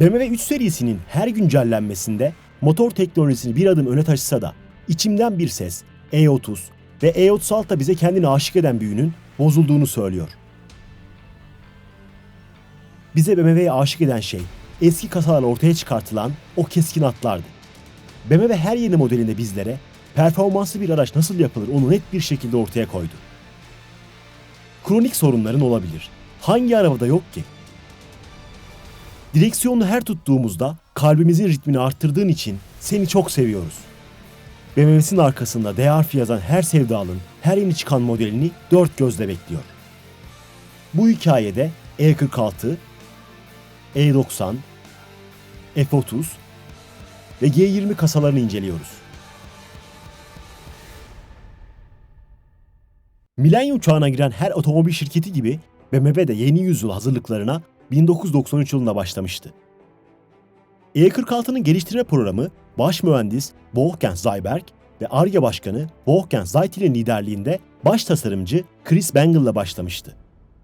BMW 3 serisinin her güncellenmesinde motor teknolojisini bir adım öne taşısa da içimden bir ses E30 ve E36 da bize kendini aşık eden bir ünün bozulduğunu söylüyor. Bize BMW'ye aşık eden şey eski kasalarla ortaya çıkartılan o keskin hatlardı. BMW her yeni modelinde bizlere performanslı bir araç nasıl yapılır onu net bir şekilde ortaya koydu. Kronik sorunların olabilir. Hangi arabada yok ki? Direksiyonu her tuttuğumuzda kalbimizin ritmini arttırdığın için seni çok seviyoruz. BMW'sin arkasında D harfi yazan her sevdalın her yeni çıkan modelini dört gözle bekliyor. Bu hikayede E46, E90, F30 ve G20 kasalarını inceliyoruz. Milenyum çağına giren her otomobil şirketi gibi BMW de yeni yüzyıl hazırlıklarına 1993 yılında başlamıştı. E46'nın geliştirme programı baş mühendis Wolfgang Zyberg ve ARGE başkanı Wolfgang Zeitl'in liderliğinde baş tasarımcı Chris Bengle'la başlamıştı.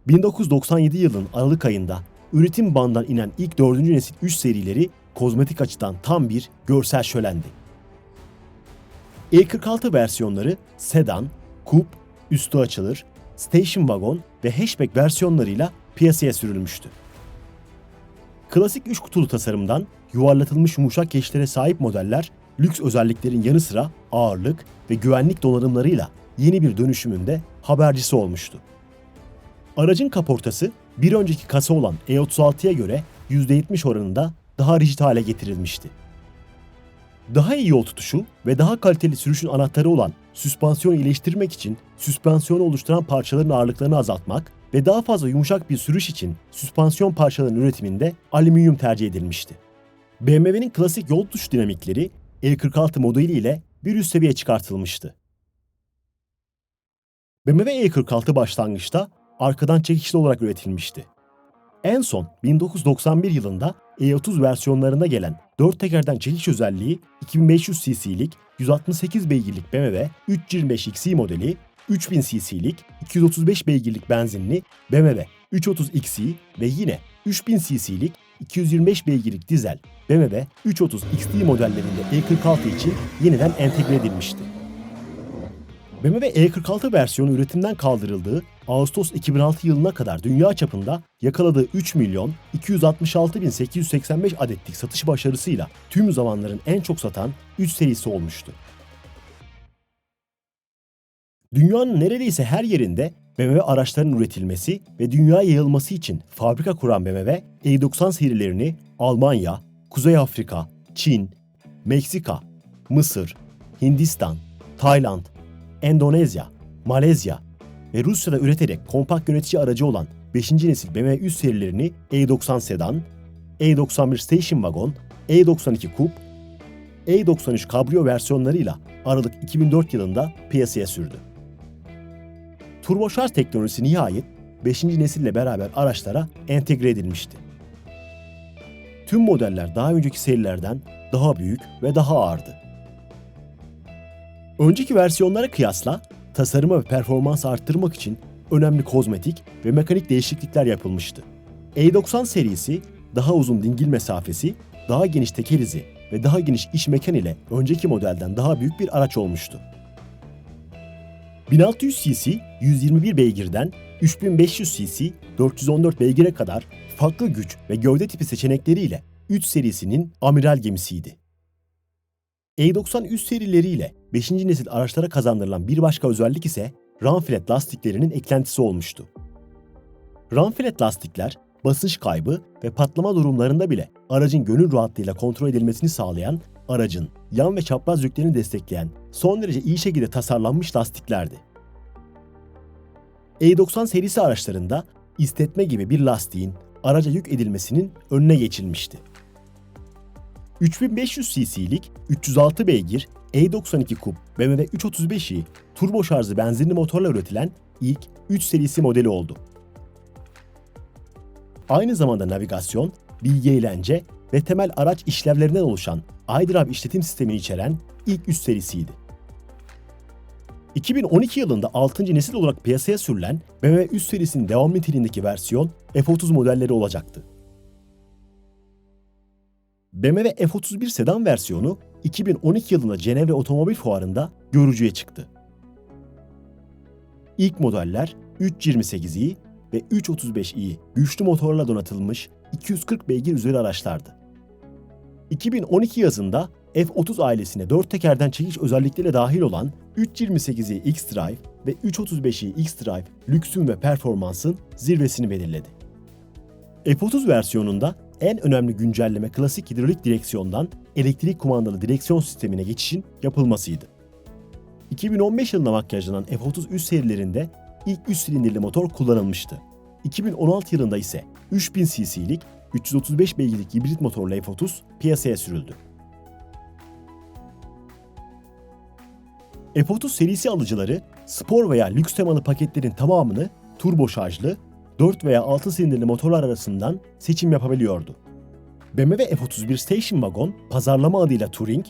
1997 yılının Aralık ayında üretim bandından inen ilk 4. nesil 3 serileri kozmetik açıdan tam bir görsel şölendi. E46 versiyonları sedan, kup, üstü açılır, station wagon ve hatchback versiyonlarıyla piyasaya sürülmüştü. Klasik 3 kutulu tasarımdan yuvarlatılmış yumuşak geçişlere sahip modeller lüks özelliklerin yanı sıra ağırlık ve güvenlik donanımlarıyla yeni bir dönüşümünde habercisi olmuştu. Aracın kaportası bir önceki kasa olan E36'ya göre %70 oranında daha rigid hale getirilmişti. Daha iyi yol tutuşu ve daha kaliteli sürüşün anahtarı olan süspansiyonu iyileştirmek için süspansiyonu oluşturan parçaların ağırlıklarını azaltmak ve daha fazla yumuşak bir sürüş için süspansiyon parçalarının üretiminde alüminyum tercih edilmişti. BMW'nin klasik yol tutuş dinamikleri E46 modeli ile bir üst seviye çıkartılmıştı. BMW E46 başlangıçta arkadan çekişli olarak üretilmişti. En son 1991 yılında E30 versiyonlarında gelen 4 tekerden çekiş özelliği 2500 cc'lik 168 beygirlik BMW 325XE modeli, 3000 cc'lik 235 beygirlik benzinli BMW 330XE ve yine 3000 cc'lik 225 beygirlik dizel BMW 330 XT modellerinde E46 için yeniden entegre edilmişti. BMW E46 versiyonu üretimden kaldırıldığı Ağustos 2006 yılına kadar dünya çapında yakaladığı 3 milyon 266 bin 885 adetlik satış başarısıyla tüm zamanların en çok satan 3 serisi olmuştu. Dünyanın neredeyse her yerinde BMW araçların üretilmesi ve dünyaya yayılması için fabrika kuran BMW, E90 serilerini Almanya, Kuzey Afrika, Çin, Meksika, Mısır, Hindistan, Tayland, Endonezya, Malezya ve Rusya'da üreterek kompakt yönetici aracı olan 5. nesil BMW üst serilerini E90 sedan, E91 Station Wagon, E92 Coupe, E93 Cabrio versiyonlarıyla Aralık 2004 yılında piyasaya sürdü. Turboşarj teknolojisi nihayet 5. nesille beraber araçlara entegre edilmişti. Tüm modeller daha önceki serilerden daha büyük ve daha ağırdı. Önceki versiyonlara kıyasla tasarıma ve performans arttırmak için önemli kozmetik ve mekanik değişiklikler yapılmıştı. E90 serisi daha uzun dingil mesafesi, daha geniş teker ve daha geniş iş mekan ile önceki modelden daha büyük bir araç olmuştu. 1600 cc 121 beygirden 3500 cc 414 beygire kadar farklı güç ve gövde tipi seçenekleriyle 3 serisinin amiral gemisiydi. E90 üst serileriyle 5. nesil araçlara kazandırılan bir başka özellik ise Runflat lastiklerinin eklentisi olmuştu. Runflat lastikler basınç kaybı ve patlama durumlarında bile aracın gönül rahatlığıyla kontrol edilmesini sağlayan, aracın yan ve çapraz yüklerini destekleyen son derece iyi şekilde tasarlanmış lastiklerdi. E90 serisi araçlarında istetme gibi bir lastiğin araca yük edilmesinin önüne geçilmişti. 3500 cc'lik 306 beygir E92 Coupe BMW 335i turbo şarjlı benzinli motorla üretilen ilk 3 serisi modeli oldu. Aynı zamanda navigasyon, bilgi eğlence ve temel araç işlevlerinden oluşan iDrive işletim sistemini içeren ilk üst serisiydi. 2012 yılında 6. nesil olarak piyasaya sürülen BMW üst serisinin devam niteliğindeki versiyon F30 modelleri olacaktı. BMW F31 sedan versiyonu 2012 yılında Cenevre Otomobil Fuarı'nda görücüye çıktı. İlk modeller 328i ve 335i güçlü motorla donatılmış 240 beygir üzeri araçlardı. 2012 yazında F30 ailesine 4 tekerden çekiş özellikleriyle dahil olan 328i X-Drive ve 335i X-Drive lüksün ve performansın zirvesini belirledi. F30 versiyonunda en önemli güncelleme klasik hidrolik direksiyondan elektrik kumandalı direksiyon sistemine geçişin yapılmasıydı. 2015 yılında makyajlanan F30 üst serilerinde ilk 3 silindirli motor kullanılmıştı. 2016 yılında ise 3000 cc'lik 335 beygirlik hibrit motorlu F30 piyasaya sürüldü. F30 serisi alıcıları spor veya lüks temalı paketlerin tamamını turbo şarjlı 4 veya 6 silindirli motorlar arasından seçim yapabiliyordu. BMW F31 Station Wagon pazarlama adıyla Touring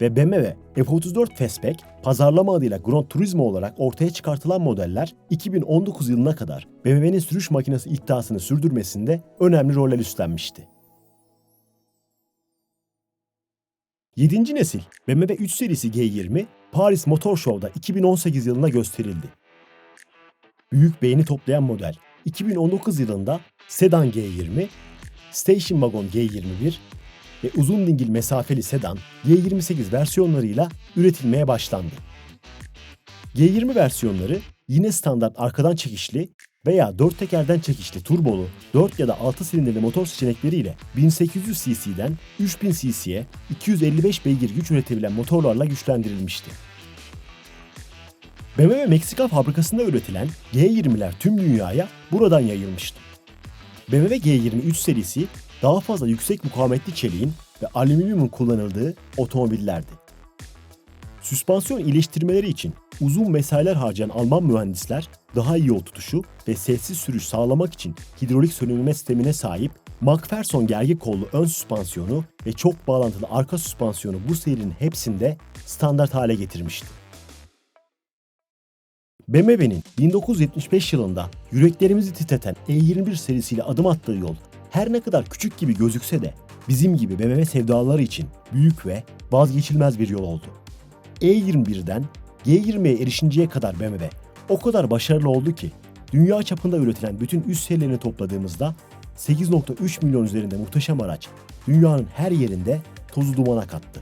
ve BMW F34 Fastback pazarlama adıyla Grand Turismo olarak ortaya çıkartılan modeller 2019 yılına kadar BMW'nin sürüş makinesi iddiasını sürdürmesinde önemli roller üstlenmişti. 7. nesil BMW 3 serisi G20 Paris Motor Show'da 2018 yılında gösterildi. Büyük beğeni toplayan model 2019 yılında sedan G20, station wagon G21 ve uzun dingil mesafeli sedan G28 versiyonlarıyla üretilmeye başlandı. G20 versiyonları yine standart arkadan çekişli veya 4 tekerden çekişli turbolu 4 ya da 6 silindirli motor seçenekleriyle 1800 cc'den 3000 cc'ye 255 beygir güç üretebilen motorlarla güçlendirilmişti. BMW Meksika fabrikasında üretilen G20'ler tüm dünyaya buradan yayılmıştı. BMW G23 serisi daha fazla yüksek mukavemetli çeliğin ve alüminyumun kullanıldığı otomobillerdi. Süspansiyon iyileştirmeleri için uzun mesailer harcayan Alman mühendisler daha iyi yol tutuşu ve sessiz sürüş sağlamak için hidrolik sönümleme sistemine sahip McPherson gergi kollu ön süspansiyonu ve çok bağlantılı arka süspansiyonu bu serinin hepsinde standart hale getirmişti. BMW'nin 1975 yılında yüreklerimizi titreten E21 serisiyle adım attığı yol her ne kadar küçük gibi gözükse de bizim gibi BMW sevdalıları için büyük ve vazgeçilmez bir yol oldu. E21'den G20'ye erişinceye kadar BMW o kadar başarılı oldu ki dünya çapında üretilen bütün üst serilerini topladığımızda 8.3 milyon üzerinde muhteşem araç dünyanın her yerinde tozu dumana kattı.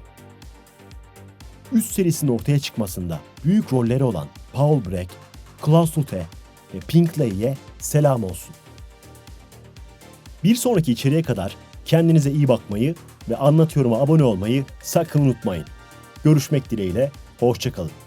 Üst serisinin ortaya çıkmasında büyük rolleri olan Paul Breck, Klaus Lute ve Pink Ley'e selam olsun. Bir sonraki içeriğe kadar kendinize iyi bakmayı ve anlatıyorum'a abone olmayı sakın unutmayın. Görüşmek dileğiyle, hoşçakalın.